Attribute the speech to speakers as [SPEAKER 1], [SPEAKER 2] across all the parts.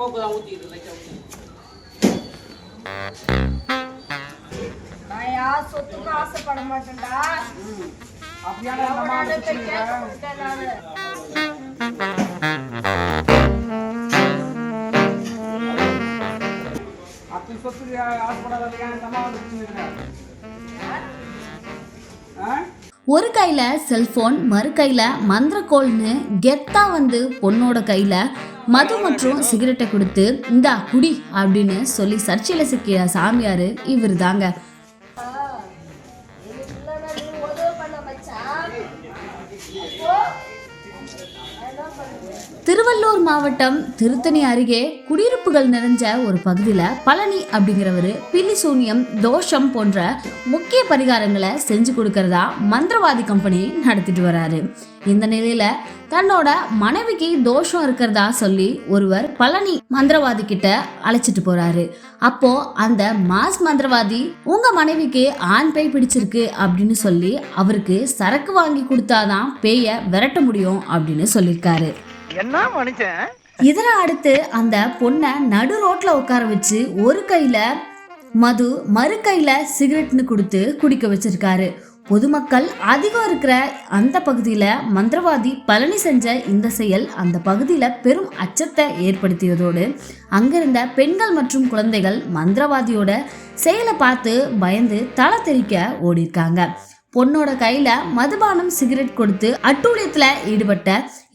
[SPEAKER 1] கோக்கு தான் ஊற்றிக்கிட்டு லைட்டாக
[SPEAKER 2] நான் யார் சொத்துக்கும் ஆசைப்பட மாட்டேன்டா.
[SPEAKER 3] அப்படியான. அப்படி சொத்துக்கு ஆசைப்படாதீங்க அந்த அம்மா வந்து
[SPEAKER 4] ஒரு கையில் செல்போன் மறு கையில் மந்திரக்கோள்னு கெத்தா வந்து பொண்ணோட கையில் மது மற்றும் சிகரெட்டை கொடுத்து இந்தா குடி அப்படின்னு சொல்லி சர்ச்சையில் சிக்கிய சாமியார் இவர் தாங்க திருவள்ளூர் மாவட்டம் திருத்தணி அருகே குடியிருப்புகள் நிறைஞ்ச ஒரு பகுதியில் பழனி அப்படிங்கிறவர் பில்லி சூனியம் தோஷம் போன்ற முக்கிய பரிகாரங்களை செஞ்சு கொடுக்கறதா மந்திரவாதி கம்பெனி நடத்திட்டு வராரு. இந்த நிலையில தன்னோட மனைவிக்கு தோஷம் இருக்கிறதா சொல்லி ஒருவர் பழனி மந்திரவாதி கிட்ட அழைச்சிட்டு போறாரு. அப்போ அந்த மாஸ் மந்திரவாதி உங்க மனைவிக்கு ஆண் பேய் பிடிச்சிருக்கு அப்படின்னு சொல்லி அவருக்கு சரக்கு வாங்கி கொடுத்தாதான் பேயை விரட்ட முடியும் அப்படின்னு சொல்லியிருக்காரு.
[SPEAKER 5] என்ன மனுஷன்?
[SPEAKER 4] இதனை அடுத்து அந்த பொண்ணை நடு ரோட்ல உட்கார வச்சு ஒரு கையில மது மறு கையில சிகரெட்னு கொடுத்து குடிக்க வச்சிருக்காரு. பொதுமக்கள் அதிகம் இருக்கிற அந்த பகுதியில மந்திரவாதி பழனி செஞ்ச இந்த செயல் அந்த பகுதியில பெரும் அச்சத்தை ஏற்படுத்தியதோடு அங்கிருந்த பெண்கள் மற்றும் குழந்தைகள் மந்திரவாதியோட செயலை பார்த்து பயந்து தலை தெறிக்க ஓடிருக்காங்க பொண்ணோட கையில மதுபானம் சிகரெட் கொடுத்து அட்டூழியத்துல ஈடுபட்ட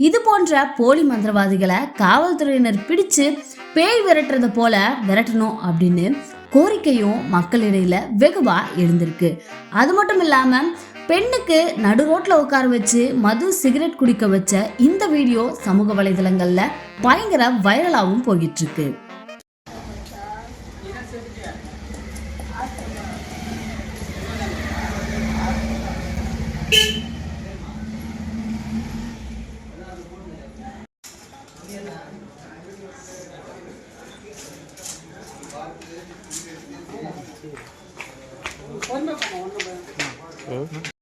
[SPEAKER 4] இது போன்ற போலி மந்திரவாதிகளை காவல்துறையினர் பிடிச்சு பேய் விரட்டுறது போல விரட்டணும் அப்படின்னு கோரிக்கையும் மக்களிடையில வெகுவா எழுந்திருக்கு. அது மட்டும் இல்லாம பெண்ணுக்கு நடு ரோட்ல உட்கார வச்சு மது சிகரெட் குடிக்க வச்ச இந்த வீடியோ சமூக வலைதளங்கள்ல பயங்கர வைரலாகவும் போயிட்டு இருக்கு. Oh, no.